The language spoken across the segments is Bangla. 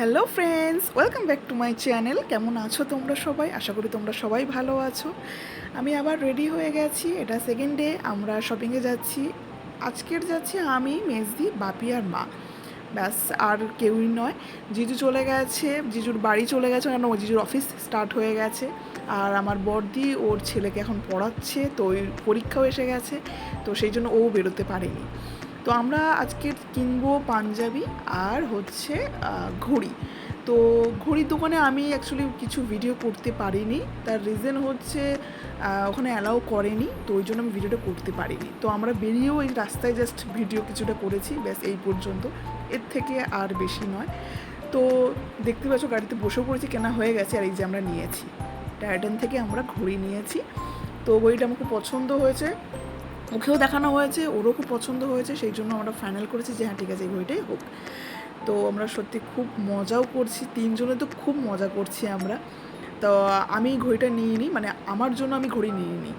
Hello friends welcome back to my channel কেমন আছো তোমরা সবাই? আশা করি তোমরা সবাই ভালো আছো। আমি আবার রেডি হয়ে গেছি। এটা সেকেন্ড ডে আমরা শপিংয়ে যাচ্ছি। আজকের যাচ্ছি আমি, মেজদি, বাপি আর মা। ব্যাস, আর কেউই নয়। জিজু চলে গেছে। জিজুর বাড়ি চলে গেছে। কেন ও জিজুর অফিস স্টার্ট হয়ে গেছে। আর আমার বর্দি ওর ছেলেকে এখন পড়াচ্ছে। তো ওই পরীক্ষাও এসে গেছে। তো সেই জন্য ও বেরোতে পারেনি। তো আমরা আজকে কিনবো পাঞ্জাবি আর হচ্ছে ঘড়ি। তো ঘড়ির দোকানে আমি অ্যাকচুয়ালি কিছু ভিডিও করতে পারিনি। তার রিজন হচ্ছে ওখানে অ্যালাউ করেনি, তো ওই জন্য আমি ভিডিওটা করতে পারিনি। তো আমরা বেরিয়েও এই রাস্তায় জাস্ট ভিডিও কিছুটা করেছি, ব্যাস এই পর্যন্ত। এর থেকে আর বেশি নয়। তো দেখতে পাচ্ছ গাড়িতে বসেও পড়েছি, কেনা হয়ে গেছে আর এই যে আমরা নিয়েছি। টায়ারডেন থেকে আমরা ঘড়ি নিয়েছি। তো ঘড়িটা আমার খুব পছন্দ হয়েছে। ওকেও দেখানো হয়েছে ওরও খুব পছন্দ হয়েছে সেই জন্য আমরা ফাইনাল করেছি যে হ্যাঁ ঠিক আছে এই বইটাই হোক। তো আমরা সত্যি খুব মজাও করছি তিনজনে তো খুব মজা করছি আমরা। তো আমি ঘড়িটা নিয়ে নিই মানে আমার জন্য আমি ঘড়ি নিয়ে নিই।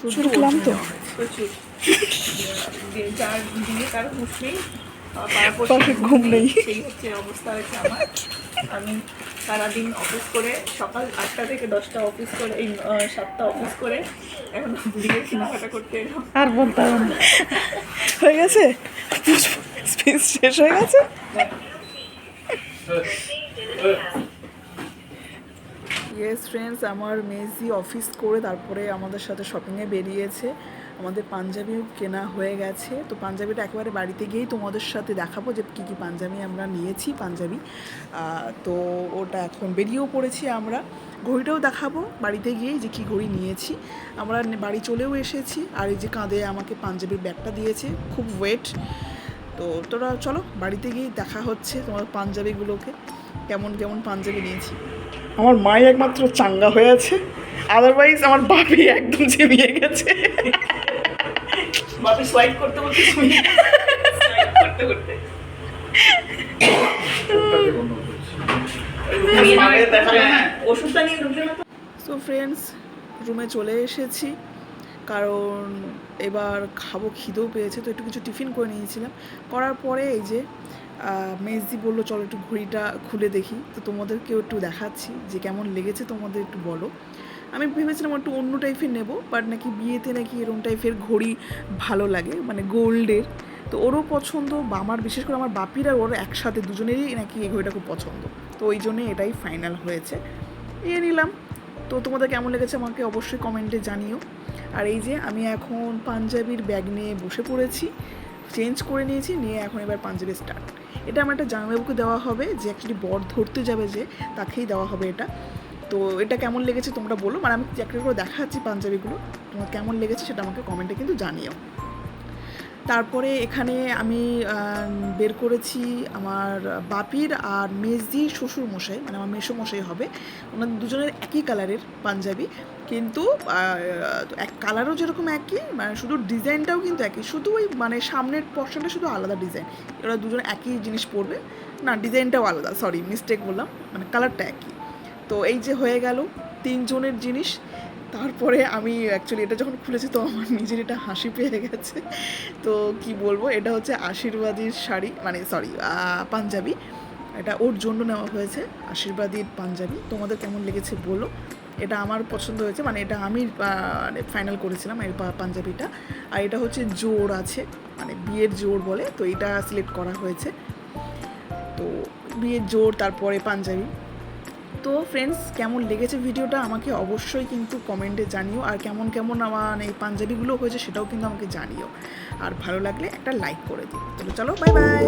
শুধু তো। প্রচুর। যার কারও হুঁশ নেই। ঘুম নেই। সেই হচ্ছে অবস্থা হয়েছে আমার। আমি সারাদিন অফিস করে সকাল আটটা থেকে দশটা অফিস করে এই সাতটা অফিস করে এখন বিয়ের কেনাকাটা করতে এলাম। আর বলতে হয়ে গেছে? স্পেস শেষ হয়ে গেছে? ইয়েস ফ্রেন্ডস আমার মেজি অফিস করে তারপরে আমাদের সাথে শপিংয়ে বেরিয়েছে। আমাদের পাঞ্জাবিও কেনা হয়ে গেছে। তো পাঞ্জাবিটা একেবারে বাড়িতে গিয়েই তোমাদের সাথে দেখাবো যে কী কী পাঞ্জাবি আমরা নিয়েছি, পাঞ্জাবি। তো ওটা এখন বেরিয়েও পড়েছি আমরা। ঘড়িটাও দেখাবো, বাড়িতে গিয়েই যে কী ঘড়ি নিয়েছি। আমরা বাড়ি চলেও এসেছি। আর এই যে কাঁধে আমাকে পাঞ্জাবির ব্যাগটা দিয়েছে, খুব ওয়েট তো তোরা চলো, বাড়িতে গিয়ে দেখা হচ্ছে তোমার পাঞ্জাবিগুলোকে। কেমন কেমন পাঞ্জাবি নিয়েছি। আমার মাই একমাত্র চাঙ্গা হয়ে আছে আদারওয়াইজ আমার বাপি একদম জেমিয়ে গেছে। বাপি সোয়াইপ করতে বলতে শুনি করতে করতে। হ্যাঁ, ওষুধটা নিয়ে তো? সো ফ্রেন্ডস রুমে চলে এসেছি। কারণ এবার খাব, খিদেও পেয়েছে, তো একটু কিছু টিফিন করে নিয়েছিলাম। করার পরে এই যে মেজদি বলল, চলো একটু ঘড়িটা খুলে দেখি। তো তোমাদেরকেও একটু দেখাচ্ছি যে কেমন লেগেছে, তোমাদের একটু বলো। আমি ভেবেছিলাম একটু অন্য টাইপের নেব, বাট নাকি বিয়েতে নাকি এরকম টাইপের ঘড়ি ভালো লাগে মানে গোল্ডের। তো ওরও পছন্দ, বা আমার বিশেষ করে আমার বাপির আর ওর একসাথে দুজনেরই নাকি এই ঘড়িটা খুব পছন্দ। তো ওই জন্যে এটাই ফাইনাল হয়েছে। নিয়ে নিলাম। তো তোমাদের কেমন লেগেছে আমাকে অবশ্যই কমেন্টে জানিও। আর এই যে আমি এখন পাঞ্জাবির ব্যাগ নিয়ে বসে পড়েছি, চেঞ্জ করে নিয়েছি, নিয়ে এখন এবার পাঞ্জাবি স্টার্ট এটা আমার একটা জামাইবাবুকে দেওয়া হবে, যে অ্যাকচুয়ালি বর ধরতে যাবে যে, তাকেই দেওয়া হবে এটা। তো এটা কেমন লেগেছে তোমরা বলো মানে আমি একটা করে দেখাচ্ছি পাঞ্জাবিগুলো, তোমার কেমন লেগেছে সেটা আমাকে কমেন্টে কিন্তু জানিও। তারপরে এখানে আমি বের করেছি আমার বাপির আর মেজদির শ্বশুর মশাই মানে আমার মেসো মশাই হবে। ওনাদের দুজনের একই কালারের পাঞ্জাবি। কিন্তু এক কালারও যেরকম একই মানে শুধু ডিজাইনটাও কিন্তু একই। শুধু ওই মানে সামনের পর্শনটা শুধু আলাদা ডিজাইন। এরা দুজন একই জিনিস পরবে। না, ডিজাইনটাও আলাদা সরি মিস্টেক বললাম। মানে কালারটা একই। তো এই যে হয়ে গেল তিনজনের জিনিস। তারপরে আমি অ্যাকচুয়ালি এটা যখন খুলেছি, তো আমার নিজের এটা হাসি পেয়ে গেছে। তো কি বলব, এটা হচ্ছে আশীর্বাদীর শাড়ি মানে সরি পাঞ্জাবি। এটা ওর জন্য নেওয়া হয়েছে, আশীর্বাদীর পাঞ্জাবি। তোমাদের কেমন লেগেছে বলো। এটা আমার পছন্দ হয়েছে মানে এটা আমি মানে ফাইনাল করেছিলাম এই পাঞ্জাবিটা। আর এটা হচ্ছে জোর আছে মানে বিয়ের জোর বলে, তো এটা সিলেক্ট করা হয়েছে। তো বিয়ের জোর, তারপরে পাঞ্জাবি। তো ফ্রেন্ডস কেমন লেগেছে ভিডিওটা আমাকে অবশ্যই কিন্তু কমেন্টে জানিও। আর কেমন কেমন আমার এই পাঞ্জাবিগুলো হয়েছে সেটাও কিন্তু আমাকে জানিও। আর ভালো লাগলে একটা লাইক করে দিও। চলো চলো বাই বাই